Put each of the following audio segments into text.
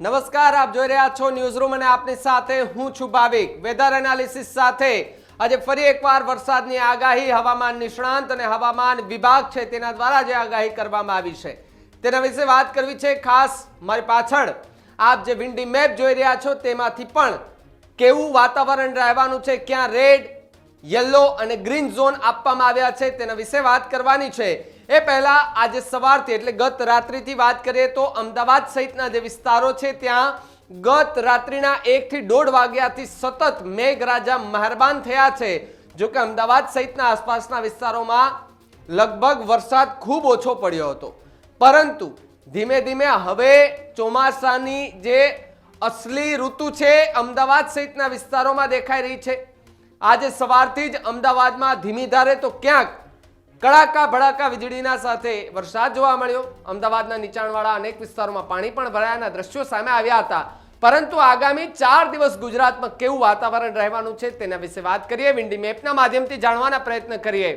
નમસ્કાર, આપ જોઈ રહ્યા છો ન્યૂઝરૂમ અને આપની સાથે હું છું ભાવિક. વેધર એનાલિસિસ સાથે આજે ફરી એકવાર વરસાદની આગાહી, હવામાન નિષ્ણાંત અને હવામાન વિભાગ છે તેના દ્વારા જે આગાહી કરવામાં આવી છે. તેના વિશે વાત કરવી છે ખાસ મારી પાછળ. આપ જે વિન્ડી મેપ જોઈ રહ્યા છો તેમાંથી પણ કેવું વાતાવરણ રહેવાનું છે, ક્યાં રેડ યલો અને ગ્રીન ઝોન આપવામાં આવ્યા છે તેના વિશે વાત કરવાની છે. એ પહેલા આજે સવારથી, એટલે ગત રાત્રિથી વાત કરીએ તો અમદાવાદ સહિતના જે વિસ્તારો છે, ત્યાં ગત રાત્રિના એકથી દોઢ વાગ્યાથી સતત મેઘરાજા મહેરબાન થયા છે. જો કે અમદાવાદ સહિતના આસપાસના વિસ્તારોમાં લગભગ વરસાદ ખૂબ ઓછો પડ્યો હતો. પરંતુ ધીમે ધીમે હવે ચોમાસાની જે અસલી ઋતુ છે, અમદાવાદ સહિતના વિસ્તારોમાં દેખાઈ રહી છે. આજે સવારથી જ અમદાવાદમાં ધીમી ધારે તો ક્યાંક કડાકા ભડાકા વીજળીના સાથે વરસાદ જોવા મળ્યો. અમદાવાદના નીચાણવાળા અનેક વિસ્તારોમાં પાણી પણ ભરાયાના દ્રશ્યો સામે આવ્યા હતા. પરંતુ આગામી ચાર દિવસ ગુજરાતમાં કેવું વાતાવરણ રહેવાનું છે તેના વિશે વાત કરીએ. વિન્ડી મેપના માધ્યમથી જાણવાના પ્રયત્ન કરીએ.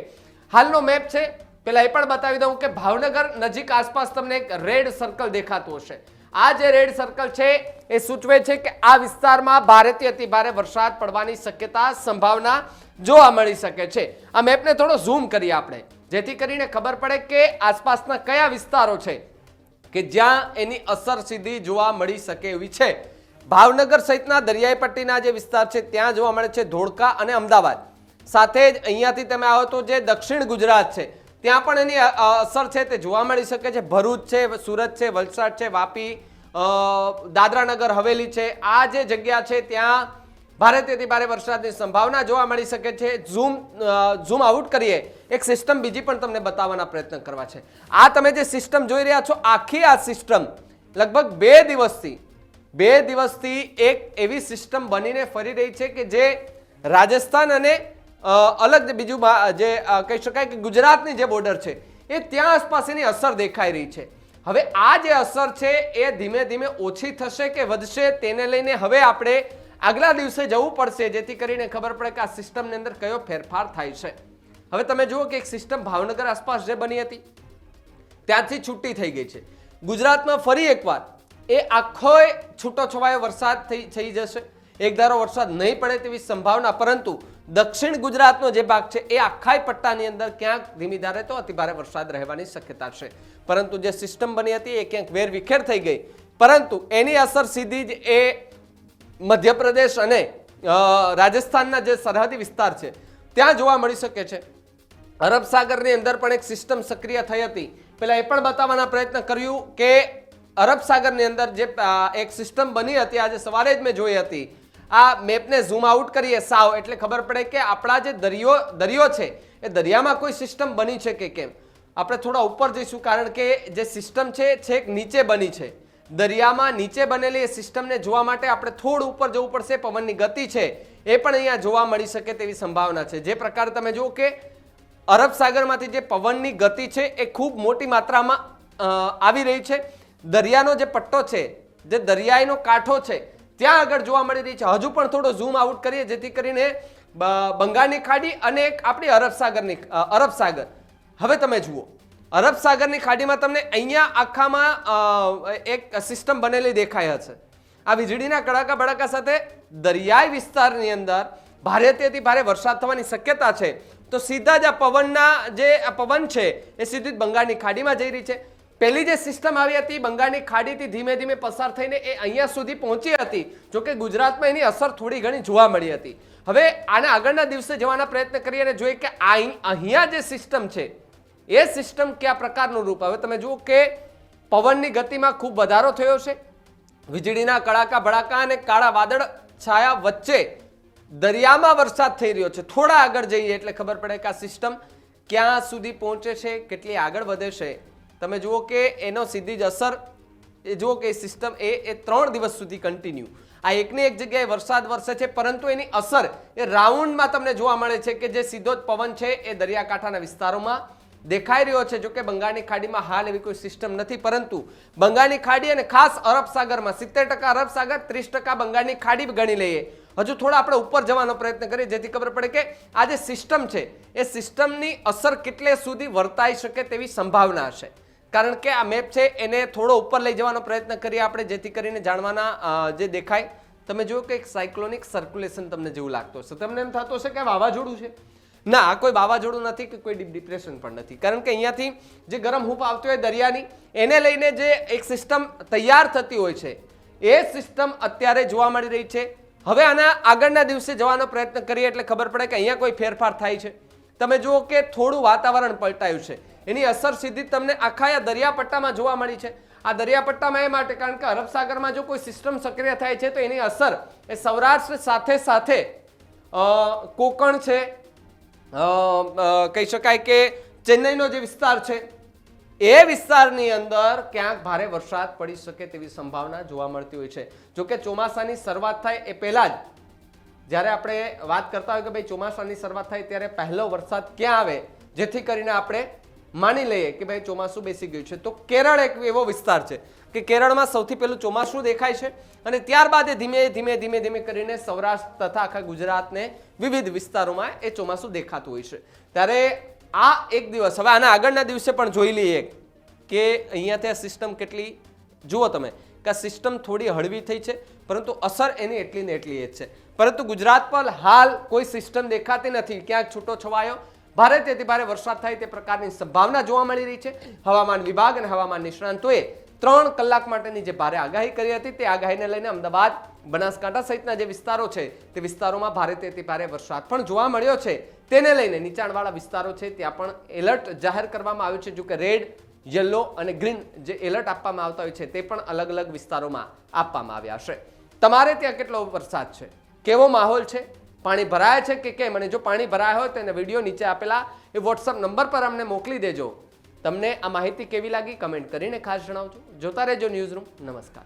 હાલનો મેપ છે. પેલા એ પણ બતાવી દઉં કે ભાવનગર નજીક આસપાસ તમને એક રેડ સર્કલ દેખાતું હશે. આ જે રેડ સર્કલ છે, એ સૂચવે છે કે આ વિસ્તારમાં ભારેથી અતિ ભારે વરસાદ પડવાની શક્યતા, સંભાવના જોવા મળી શકે છે. આ મેપને થોડો ઝૂમ કરીએ આપણે. જેથી કરીને ખબર પડે કે આસપાસના કયા વિસ્તારો છે કે જ્યાં એની અસર સીધી જોવા મળી શકે એવી છે. ભાવનગર સહિતના દરિયાઈ પટ્ટીના જે વિસ્તાર છે, ત્યાં જોવા મળે છે ધોળકા અને અમદાવાદ. સાથે જ અહીંયાથી તમે આવો તો જે દક્ષિણ ગુજરાત છે ત્યાં પણ એની અસર છે તે જોવા મળી શકે છે. ભરૂચ છે, સુરત છે, વલસાડ છે, વાપી દાદરાનગર, હવેલી છે. આ જે જગ્યા છે ત્યાં ભારેથી ભારે વરસાદની સંભાવના જોવા મળી શકે છે. ઝૂમ ઝૂમ આઉટ કરીએ. એક સિસ્ટમ બીજી પણ તમને બતાવવાના પ્રયત્ન કરવા છે. આ તમે જે સિસ્ટમ જોઈ રહ્યા છો, આખી આ સિસ્ટમ લગભગ બે દિવસથી બે દિવસથી એક એવી સિસ્ટમ બનીને ફરી રહી છે કે જે રાજસ્થાન અને અલગ બીજું જે કહી શકાય કે ગુજરાતની જે બોર્ડર છે, એ ત્યાં આસપાસ એની અસર દેખાઈ રહી છે. હવે આ જે અસર છે, એ ધીમે ધીમે ઓછી થશે કે વધશે તેને લઈને હવે આપણે આગલા દિવસે જવું પડશે, જેથી કરીને ખબર પડે કે આ સિસ્ટમની અંદર કયો ફેરફાર થાય છે. હવે તમે જુઓ કે એક સિસ્ટમ ભાવનગર આસપાસ જે બની હતી, ત્યાંથી છૂટી થઈ ગઈ છે. ગુજરાતમાં ફરી એકવાર એ આખો છૂટો છવાયો વરસાદ થઈ થઈ જશે. એક ધારો વરસાદ નહીં પડે તેવી સંભાવના, પરંતુ દક્ષિણ ગુજરાતનો જે ભાગ છે એ આખાય પટ્ટાની અંદર ક્યાંક ધીમી ધારે તો અતિભારે વરસાદ રહેવાની શક્યતા છે. પરંતુ જે સિસ્ટમ બની હતી એ ક્યાંક વેર વિખેર થઈ ગઈ. પરંતુ એની અસર સીધી જ એ મધ્યપ્રદેશ અને રાજસ્થાનના જે સરહદી વિસ્તાર છે, ત્યાં જોવા મળી શકે છે. અરબ સાગરની અંદર પણ એક સિસ્ટમ સક્રિય થઈ હતી. પહેલાં એ પણ બતાવવાના પ્રયત્ન કર્યું કે અરબ સાગરની અંદર જે એક સિસ્ટમ બની હતી, આજે સવારે જ મેં જોઈ હતી. આ મેપને ઝૂમ આઉટ કરીએ સાવ, એટલે ખબર પડે કે આપણા જે દરિયો દરિયો છે, એ દરિયામાં કોઈ સિસ્ટમ બની છે કે કેમ? આપણે થોડા ઉપર જઈશું, કારણ કે જે સિસ્ટમ છે છેક નીચે બની છે. દરિયામાં નીચે બનેલી એ સિસ્ટમને જોવા માટે આપણે થોડું ઉપર જવું પડશે, પવનની ગતિ છે, એ પણ અહીંયા જોવા મળી શકે તેવી સંભાવના છે. જે પ્રકારે તમે જુઓ કે અરબ સાગરમાંથી જે પવનની ગતિ છે, એ ખૂબ મોટી માત્રામાં આવી રહી છે. દરિયાનો જે પટ્ટો છે, જે દરિયાઈનો કાંઠો છે ત્યાં આગળ જોવા મળી રહી છે. હજુ પણ થોડો ઝૂમ આઉટ કરીએ, જેથી કરીને બંગાળની ખાડી અને એક આપણી અરબ સાગરની અરબ સાગર. હવે તમે જુઓ. અરબ સાગરની ખાડીમાં તમને અહીંયા આખામાં એક સિસ્ટમ બનેલી દેખાય હશે. આ વીજળીના કડાકા બડાકા સાથે દરિયાઈ વિસ્તારની અંદર ભારેથી ભારે વરસાદ થવાની શક્યતા છે. તો સીધા જ આ પવનના જે, આ પવન છે, એ સીધી જ બંગાળની ખાડીમાં જઈ રહી છે. પહેલી જે સિસ્ટમ આવી હતી, બંગાળની ખાડીથી ધીમે ધીમે પસાર થઈને એ અહીંયા સુધી પહોંચી હતી. જોકે ગુજરાતમાં એની અસર થોડી ઘણી જોવા મળી હતી. હવે આના આગળના દિવસે જવાના પ્રયત્ન કરીએ અને જોઈએ કે અહીં- અહીંયા જે સિસ્ટમ છે, એ સિસ્ટમ કયા પ્રકારનું રૂપ? હવે તમે જુઓ કે પવનની ગતિમાં ખૂબ વધારો થયો છે. વીજળીના કડાકા ભડાકા અને કાળા વાદળ છાયા વચ્ચે દરિયામાં વરસાદ થઈ રહ્યો છે. થોડા આગળ જઈએ એટલે ખબર પડે કે આ સિસ્ટમ ક્યાં સુધી પહોંચે છે, કેટલી આગળ વધે છે. તમે જુઓ કે એનો સીધી જ અસર, એ જુઓ કે સિસ્ટમ એ એ ત્રણ દિવસ સુધી કન્ટિન્યુ આ એકની એક જગ્યાએ વરસાદ વરસે છે, પરંતુ એની અસર એ રાઉન્ડમાં તમને જોવા મળે છે કે જે સીધો જ પવન છે એ દરિયાકાંઠાના વિસ્તારોમાં દેખાઈ રહ્યો છે. જો કે બંગાળની ખાડીમાં હાલ એવી કોઈ સિસ્ટમ નથી, પરંતુ બંગાળની ખાડી અને ખાસ અરબ સાગરમાં સિત્તેર ટકા, અરબ સાગર ત્રીસ ટકા બંગાળની ખાડી ગણી લઈએ. હજુ થોડા આપણે ઉપર જવાનો પ્રયત્ન કરીએ, જેથી ખબર પડે કે આ જે સિસ્ટમ છે, એ સિસ્ટમની અસર કેટલે સુધી વર્તાઈ શકે તેવી સંભાવના છે કારણ કે આ મેપ છે, એને થોડો ઉપર લઈ જવાનો પ્રયત્ન કરીએ આપણે, જેથી કરીને જાણવાના જે દેખાય. તમે જુઓ કે એક સાયક્લોનિક સર્ક્યુલેશન તમને જેવું લાગતું હશે. તમને એમ થતું હશે કે વાવાઝોડું છે? ના, આ કોઈ વાવાઝોડું નથી કે કોઈ ડીપ ડિપ્રેશન પણ નથી. કારણ કે અહીંયાથી જે ગરમ હૂપ આવતી હોય દરિયાની, એને લઈને જે એક સિસ્ટમ તૈયાર થતી હોય છે, એ સિસ્ટમ અત્યારે જોવા મળી રહી છે. હવે આના આગળના દિવસે જવાનો પ્રયત્ન કરીએ એટલે ખબર પડે કે અહીંયા કોઈ ફેરફાર થાય છે. તમે જુઓ કે થોડું વાતાવરણ પલટાયું છે. એની અસર સીધી તમને આખા દરિયાપટ્ટામાં જોવા મળી છે. આ દરિયાપટ્ટામાં એ માટે કારણ કે અરબ સાગરમાં જો કોઈ સિસ્ટમ સક્રિય થાય છે, તો એની અસર એ સૌરાષ્ટ્ર સાથે સાથે કોકણ છે કહી શકાય કે ચેન્નઈનો જે વિસ્તાર છે, એ વિસ્તારની અંદર ક્યાંક ભારે વરસાદ પડી શકે તેવી સંભાવના જોવા મળતી હોય છે. જોકે ચોમાસાની શરૂઆત થાય એ પહેલાં જ જ્યારે આપણે વાત કરતા હોય કે ભાઈ ચોમાસાની શરૂઆત થાય ત્યારે પહેલો વરસાદ ક્યાં આવે, જેથી કરીને આપણે માની લઈએ કે ભાઈ ચોમાસું બેસી ગયું છે. તો કેરળ એક એવો વિસ્તાર છે કે કેરળમાં સૌથી પહેલું ચોમાસું દેખાય છે અને ત્યારબાદ એ ધીમે ધીમે ધીમે ધીમે કરીને સૌરાષ્ટ્ર તથા આખા ગુજરાતને વિવિધ વિસ્તારોમાં એ ચોમાસું દેખાતું હોય છે. ત્યારે આ એક દિવસ, હવે આના આગળના દિવસે પણ જોઈ લઈએ કે અહીંયાથી આ સિસ્ટમ કેટલી, જુઓ તમે કે સિસ્ટમ થોડી હળવી થઈ છે, પરંતુ અસર એની એટલી ને એટલી જ છે. પરંતુ ગુજરાત પર હાલ કોઈ સિસ્ટમ દેખાતી નથી. ક્યાંક છૂટો છવાયો. ભારે તેથી ભારે વરસાદ થાય તે પ્રકારની સંભાવના જોવા મળી રહી છે. હવામાન વિભાગ અને હવામાન નિષ્ણાંતોએ ત્રણ કલાક માટેની જે ભારે આગાહી કરી હતી તે આગાહીને લઈને અમદાવાદ, બનાસકાંઠા સહિતના જે વિસ્તારો છે, તે વિસ્તારોમાં ભારે તેથી ભારે વરસાદ પણ જોવા મળ્યો છે. તેને લઈને નીચાણવાળા વિસ્તારો છે, ત્યાં પણ એલર્ટ જાહેર કરવામાં આવ્યું છે. જો કે રેડ યલો અને ગ્રીન જે એલર્ટ આપવામાં આવતા હોય છે તે પણ અલગ અલગ વિસ્તારોમાં આપવામાં આવ્યા છે. તમારે ત્યાં કેટલો વરસાદ છે? કેવો માહોલ છે? પાણી ભરાય છે કે કેમ? અને જો પાણી ભરાય હોય તો એને વીડિયો નીચે આપેલા એ વોટ્સઅપ નંબર પર અમને મોકલી દેજો. તમને આ માહિતી કેવી લાગી કમેન્ટ કરીને ખાસ જણાવજો. જોતા રહેજો ન્યૂઝ રૂમ. નમસ્કાર.